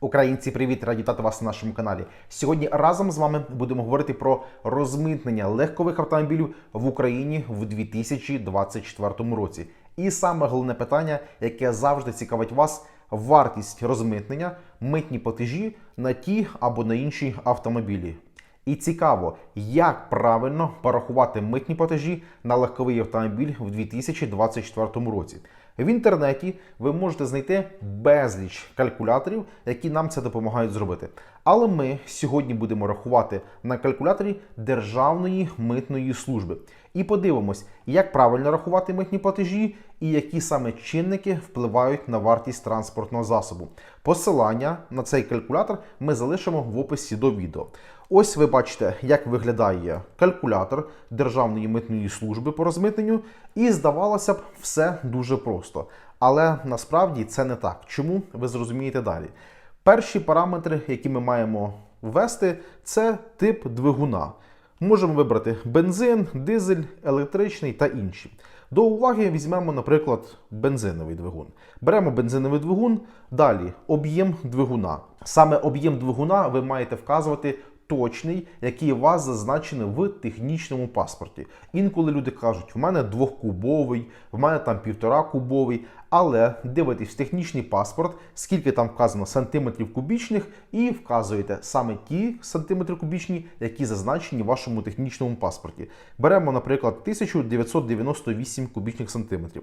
Українці, привіт! Раді вітати вас на нашому каналі. Сьогодні разом з вами будемо говорити про розмитнення легкових автомобілів в Україні в 2024 році. І саме головне питання, яке завжди цікавить вас, вартість розмитнення, митні платежі на ті або на інші автомобілі. І цікаво, як правильно порахувати митні платежі на легковий автомобіль в 2024 році. В інтернеті ви можете знайти безліч калькуляторів, які нам це допомагають зробити. Але ми сьогодні будемо рахувати на калькуляторі Державної митної служби і подивимось, як правильно рахувати митні платежі і які саме чинники впливають на вартість транспортного засобу. Посилання на цей калькулятор ми залишимо в описі до відео. Ось ви бачите, як виглядає калькулятор Державної митної служби по розмитненню, і здавалося б, все дуже просто. Але насправді це не так. Чому ви зрозумієте далі? Перші параметри, які ми маємо ввести, це тип двигуна. Можемо вибрати бензин, дизель, електричний та інші. До уваги візьмемо, наприклад, бензиновий двигун. Беремо бензиновий двигун, далі об'єм двигуна. Саме об'єм двигуна ви маєте вказувати точний, який у вас зазначений в технічному паспорті. Інколи люди кажуть, в мене двохкубовий, в мене там півтора кубовий. Але дивитесь технічний паспорт, скільки там вказано сантиметрів кубічних, і вказуєте саме ті сантиметри кубічні, які зазначені в вашому технічному паспорті. Беремо, наприклад, 1998 кубічних сантиметрів.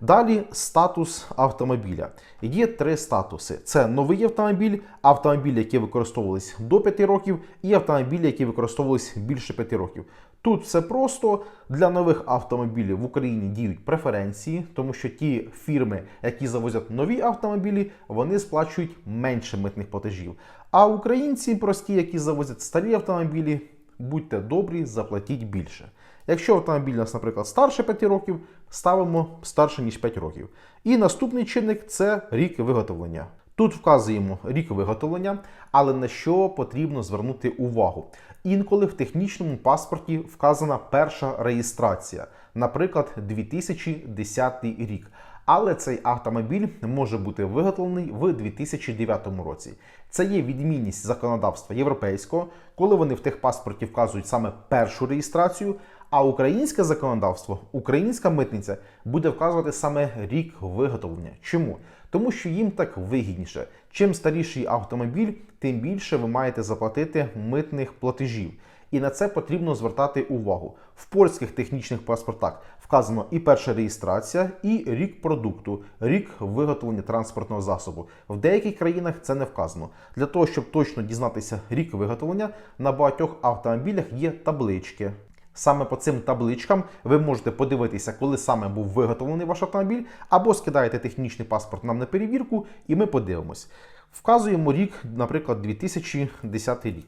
Далі статус автомобіля. Є три статуси: це новий автомобіль, автомобіль, який використовувались до 5 років, і автомобілі, які використовувались більше 5 років. Тут все просто для нових автомобілів в Україні діють преференції, тому що ті фірми, які завозять нові автомобілі, вони сплачують менше митних платежів. А українці, прості, які завозять старі автомобілі, будьте добрі, заплатіть більше. Якщо автомобіль у нас, наприклад, старше 5 років, ставимо старше ніж 5 років. І наступний чинник це рік виготовлення. Тут вказуємо рік виготовлення, але на що потрібно звернути увагу. Інколи в технічному паспорті вказана перша реєстрація, наприклад, 2010 рік. Але цей автомобіль може бути виготовлений в 2009 році. Це є відмінність законодавства європейського, коли вони в техпаспорті вказують саме першу реєстрацію. А українське законодавство, українська митниця буде вказувати саме рік виготовлення. Чому? Тому що їм так вигідніше. Чим старіший автомобіль, тим більше ви маєте заплатити митних платежів. І на це потрібно звертати увагу. В польських технічних паспортах вказано і перша реєстрація, і рік продукту, рік виготовлення транспортного засобу. В деяких країнах це не вказано. Для того, щоб точно дізнатися рік виготовлення, на багатьох автомобілях є таблички. Саме по цим табличкам ви можете подивитися, коли саме був виготовлений ваш автомобіль, або скидаєте технічний паспорт нам на перевірку, і ми подивимось. Вказуємо рік, наприклад, 2010 рік,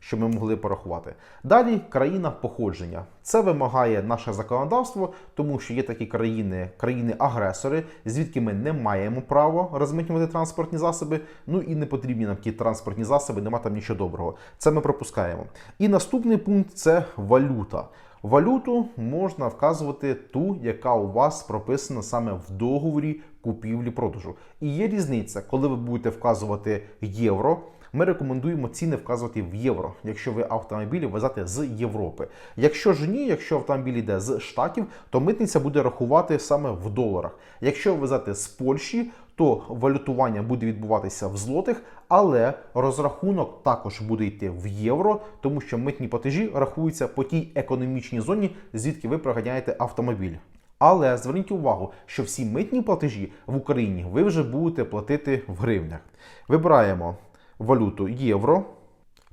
щоб ми могли порахувати. Далі країна походження. Це вимагає наше законодавство, тому що є такі країни, країни-агресори, звідки ми не маємо права розмитнювати транспортні засоби. Ну і не потрібні нам ті транспортні засоби, нема там нічого доброго. Це ми пропускаємо. І наступний пункт це валюта. Валюту можна вказувати ту, яка у вас прописана саме в договорі купівлі-продажу. І є різниця, коли ви будете вказувати євро. Ми рекомендуємо ціни вказувати в євро, якщо ви автомобілі везете з Європи. Якщо ж ні, якщо автомобіль йде з штатів, то митниця буде рахувати саме в доларах. Якщо везете з Польщі, то валютування буде відбуватися в злотих, але розрахунок також буде йти в євро, тому що митні платежі рахуються по тій економічній зоні, звідки ви проганяєте автомобіль. Але зверніть увагу, що всі митні платежі в Україні ви вже будете платити в гривнях. Вибираємо валюту євро.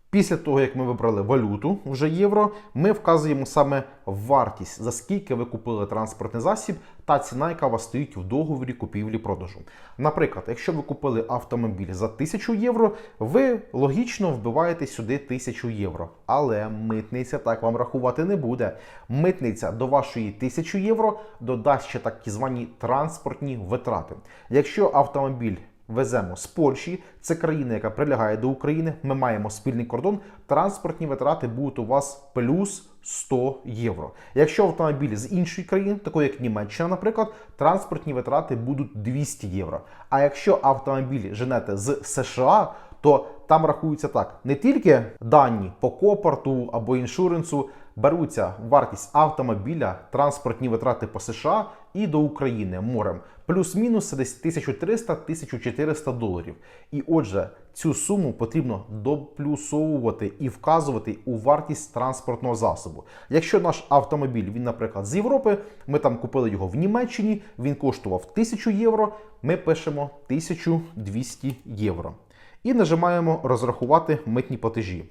Після того, як ми вибрали валюту вже євро, ми вказуємо саме вартість, за скільки ви купили транспортний засіб, та ціна, яка у вас стоїть в договорі купівлі-продажу. Наприклад, якщо ви купили автомобіль за 1000 євро, ви логічно вбиваєте сюди 1000 євро. Але митниця так вам рахувати не буде. Митниця до вашої 1000 євро додасть ще так звані транспортні витрати. Якщо автомобіль веземо з Польщі, це країна, яка прилягає до України. Ми маємо спільний кордон. Транспортні витрати будуть у вас плюс 100 євро. Якщо автомобіль з іншої країни, такої як Німеччина, наприклад, транспортні витрати будуть 200 євро. А якщо автомобіль женете з США, то там рахується так: не тільки дані по копорту або іншуренсу беруться вартість автомобіля, транспортні витрати по США і до України морем. Плюс-мінус десь 1300-1400 доларів. І отже, цю суму потрібно доплюсовувати і вказувати у вартість транспортного засобу. Якщо наш автомобіль, він, наприклад, з Європи, ми там купили його в Німеччині, він коштував 1000 євро, ми пишемо 1200 євро. І нажимаємо розрахувати митні платежі.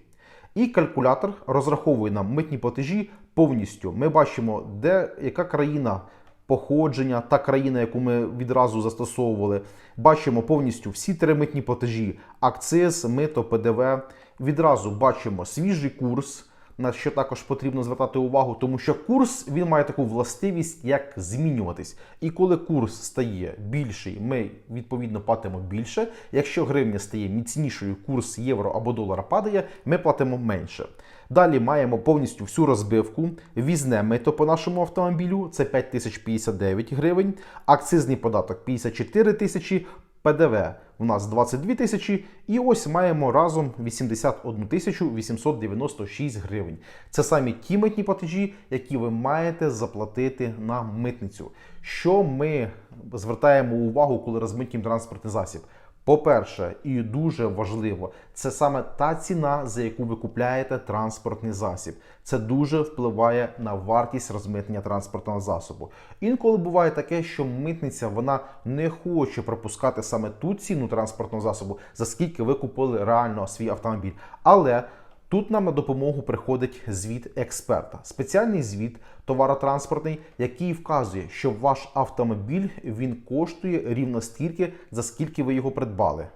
І калькулятор розраховує нам митні платежі повністю. Ми бачимо, де яка країна походження, та країна, яку ми відразу застосовували. Бачимо повністю всі три митні платежі: акциз, мито, ПДВ. Відразу бачимо свіжий курс. На що також потрібно звертати увагу, тому що курс він має таку властивість, як змінюватись. І коли курс стає більший, ми відповідно платимо більше. Якщо гривня стає міцнішою, курс євро або долара падає, ми платимо менше. Далі маємо повністю всю розбивку. Візне мито по нашому автомобілю це 5059 гривень, акцизний податок 54 тисячі. ПДВ у нас 22 тисячі, і ось маємо разом 81 тисячу 896 гривень. Це самі ті митні платежі, які ви маєте заплатити на митницю. Що ми звертаємо увагу, коли розмитнім транспортний засіб? По-перше, і дуже важливо, це саме та ціна, за яку ви купляєте транспортний засіб. Це дуже впливає на вартість розмитнення транспортного засобу. Інколи буває таке, що митниця вона не хоче пропускати саме ту ціну транспортного засобу, за скільки ви купили реально свій автомобіль. Але Тут нам на допомогу приходить звіт експерта, спеціальний звіт товаротранспортний, який вказує, що ваш автомобіль він коштує рівно стільки, за скільки ви його придбали.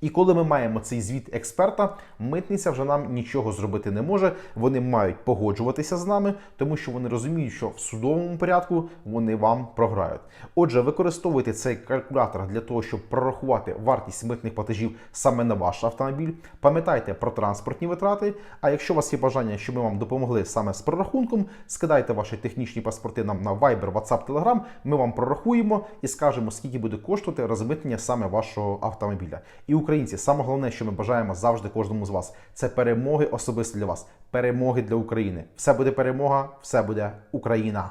І коли ми маємо цей звіт експерта, митниця вже нам нічого зробити не може. Вони мають погоджуватися з нами, тому що вони розуміють, що в судовому порядку вони вам програють. Отже, використовуйте цей калькулятор для того, щоб прорахувати вартість митних платежів саме на ваш автомобіль. Пам'ятайте про транспортні витрати. А якщо у вас є бажання, щоб ми вам допомогли саме з прорахунком, скидайте ваші технічні паспорти нам на Viber, WhatsApp, Telegram. Ми вам прорахуємо і скажемо, скільки буде коштувати розмитнення саме вашого автомобіля. І українці, саме головне, що ми бажаємо завжди кожному з вас, це перемоги особисто для вас, перемоги для України. Все буде перемога, все буде Україна.